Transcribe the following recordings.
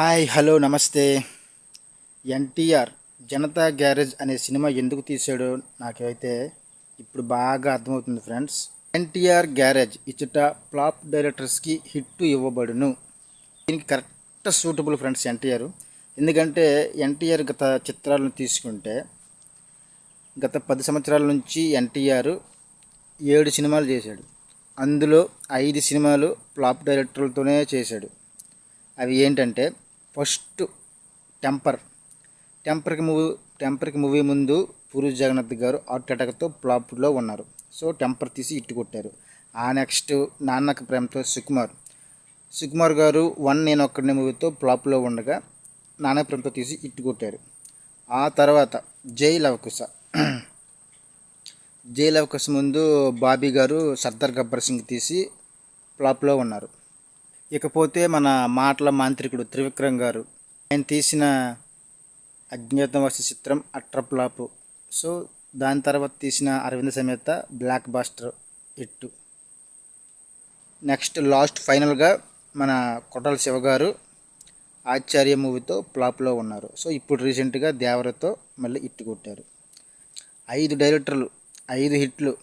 Hi hello నమస్తే. NTR Janatha garage అనే cinema ఎందుకు తీసాడో నాకైతే ఇప్పుడు బాగా అర్థమవుతుంది ఫ్రెండ్స్. ఎన్టీఆర్ గ్యారేజ్ ఇచ్చట ఫ్లాప్ డైరెక్టర్స్కి హిట్ ఇవ్వబడును. దీనికి కరెక్ట్ సూటబుల్ ఫ్రెండ్స్ ఎన్టీఆర్. ఎందుకంటే ఎన్టీఆర్ గత చిత్రాలను తీసుకుంటే గత పది సంవత్సరాల నుంచి ఎన్టీఆర్ ఏడు సినిమాలు చేశాడు. అందులో ఐదు సినిమాలు ఫ్లాప్ డైరెక్టర్లతోనే చేశాడు. అవి ఏంటంటే ఫస్ట్ టెంపర్. టెంపర్కి మూవీ టెంపర్కి మూవీ ముందు పూరి జగన్నాథ్ గారు హార్ట్ అటాక్తో ప్లాప్లో ఉన్నారు. సో టెంపర్ తీసి ఇట్టు కొట్టారు. ఆ నెక్స్ట్ నాన్నక ప్రేమతో సుకుమార్. సుకుమార్ గారు వన్ నేను ఒక్కడిని మూవీతో ప్లాప్లో ఉండగా నాన్న ప్రేమతో తీసి ఇట్టు కొట్టారు. ఆ తర్వాత జై లవకుశ. జై లవకుశ ముందు బాబీ గారు సర్దార్ గబ్బర్ సింగ్ తీసి ప్లాప్లో ఉన్నారు. ఇకపోతే మన మాటల మాంత్రికుడు త్రివిక్రమ్ గారు ఆయన తీసిన అజ్ఞాతవాసి చిత్రం అట్రప్లాపు. సో దాని తర్వాత తీసిన అరవింద సమేత బ్లాక్ బాస్టర్ ఇట్టు. నెక్స్ట్ లాస్ట్ ఫైనల్గా మన కొట్టాల శివ గారు ఆచార్య మూవీతో ప్లాప్లో ఉన్నారు. సో ఇప్పుడు రీసెంట్గా దేవరతో మళ్ళీ ఇట్టు కొట్టారు. ఐదు డైరెక్టర్లు ఐదు హిట్లు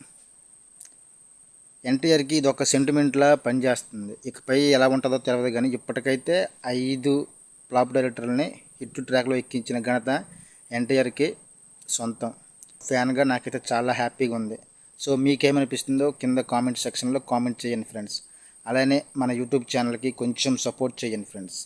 ఎన్టీఆర్కి ఇది ఒక సెంటిమెంట్లా పనిచేస్తుంది ఇకపై ఎలా ఉంటుందో తెలియదు కానీ ఇప్పటికైతే ఐదు ఫ్లాప్ డైరెక్టర్లని హిట్ ట్రాక్లో ఎక్కించిన ఘనత ఎన్టీఆర్కి సొంతం. ఫ్యాన్గా నాకైతే చాలా హ్యాపీగా ఉంది. సో మీకేమనిపిస్తుందో కింద కామెంట్ సెక్షన్లో కామెంట్ చేయండి ఫ్రెండ్స్. అలానే మన యూట్యూబ్ ఛానల్కి కొంచెం సపోర్ట్ చేయండి ఫ్రెండ్స్.